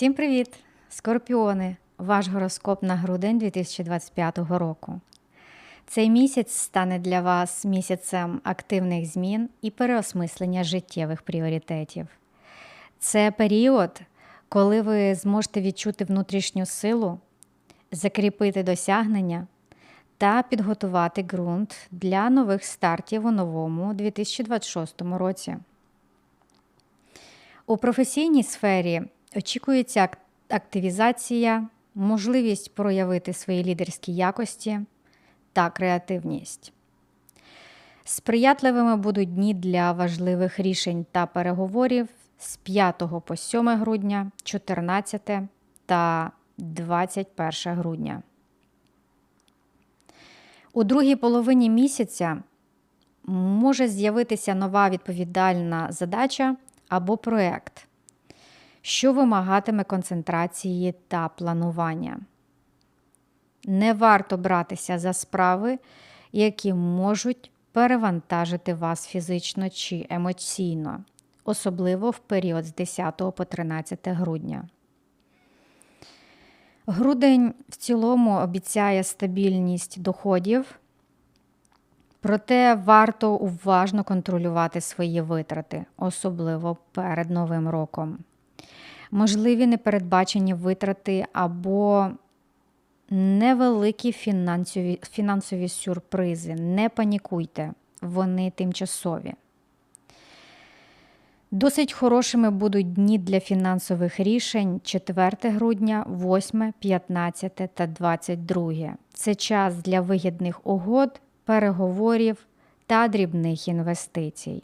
Всім привіт! Скорпіони! Ваш гороскоп на грудень 2025 року. Цей місяць стане для вас місяцем активних змін і переосмислення життєвих пріоритетів. Це період, коли ви зможете відчути внутрішню силу, закріпити досягнення та підготувати ґрунт для нових стартів у новому 2026 році. У професійній сфері очікується активізація, можливість проявити свої лідерські якості та креативність. Сприятливими будуть дні для важливих рішень та переговорів з 5 по 7 грудня, 14 та 21 грудня. У другій половині місяця може з'явитися нова відповідальна задача або проект, що вимагатиме концентрації та планування. Не варто братися за справи, які можуть перевантажити вас фізично чи емоційно, особливо в період з 10 по 13 грудня. Грудень в цілому обіцяє стабільність доходів, проте варто уважно контролювати свої витрати, особливо перед Новим роком. Можливі непередбачені витрати або невеликі фінансові, фінансові сюрпризи. Не панікуйте, вони тимчасові. Досить хорошими будуть дні для фінансових рішень 4 грудня, 8, 15 та 22. Це час для вигідних угод, переговорів та дрібних інвестицій.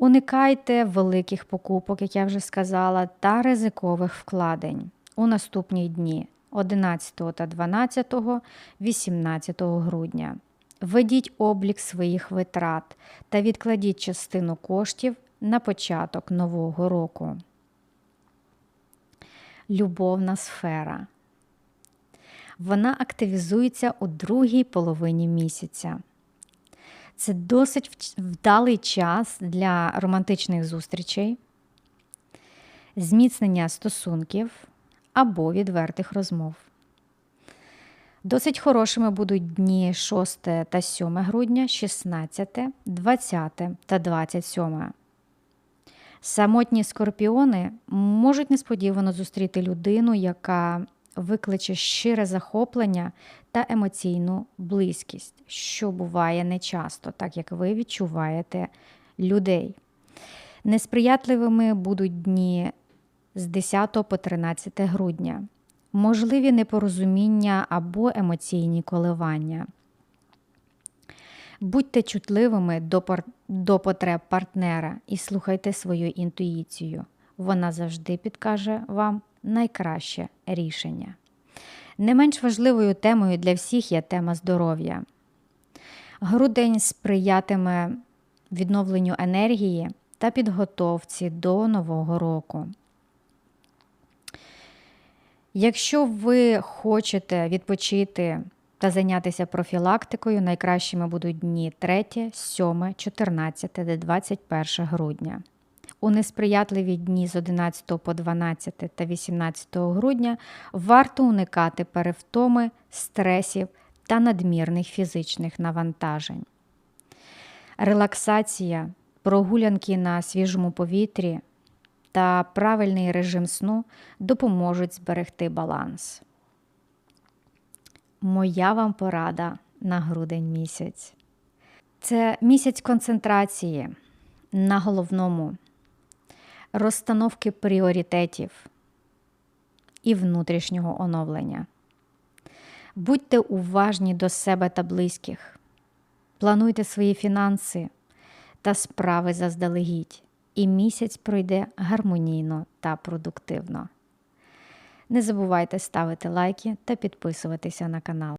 Уникайте великих покупок, як я вже сказала, та ризикових вкладень у наступні дні 11 та 12, 18 грудня. Введіть облік своїх витрат та відкладіть частину коштів на початок нового року. Любовна сфера. Вона активізується у другій половині місяця. Це досить вдалий час для романтичних зустрічей, зміцнення стосунків або відвертих розмов. Досить хорошими будуть дні 6 та 7 грудня, 16, 20 та 27. Самотні скорпіони можуть несподівано зустріти людину, яка викличе щире захоплення та емоційну близькість, що буває нечасто, так як ви відчуваєте людей. Несприятливими будуть дні з 10 по 13 грудня, можливі непорозуміння або емоційні коливання. Будьте чутливими до, пар- до потреб партнера і слухайте свою інтуїцію. Вона завжди підкаже вам найкраще рішення. Не менш важливою темою для всіх є тема здоров'я. Грудень сприятиме відновленню енергії та підготовці до Нового року. Якщо ви хочете відпочити та зайнятися профілактикою, найкращими будуть дні 3, 7, 14 та 21 грудня. У несприятливі дні з 11 по 12 та 18 грудня варто уникати перевтоми, стресів та надмірних фізичних навантажень. Релаксація, прогулянки на свіжому повітрі та правильний режим сну допоможуть зберегти баланс. Моя вам порада на грудень місяць. Це місяць концентрації на головному, розстановки пріоритетів і внутрішнього оновлення. Будьте уважні до себе та близьких. Плануйте свої фінанси та справи заздалегідь, і місяць пройде гармонійно та продуктивно. Не забувайте ставити лайки та підписуватися на канал.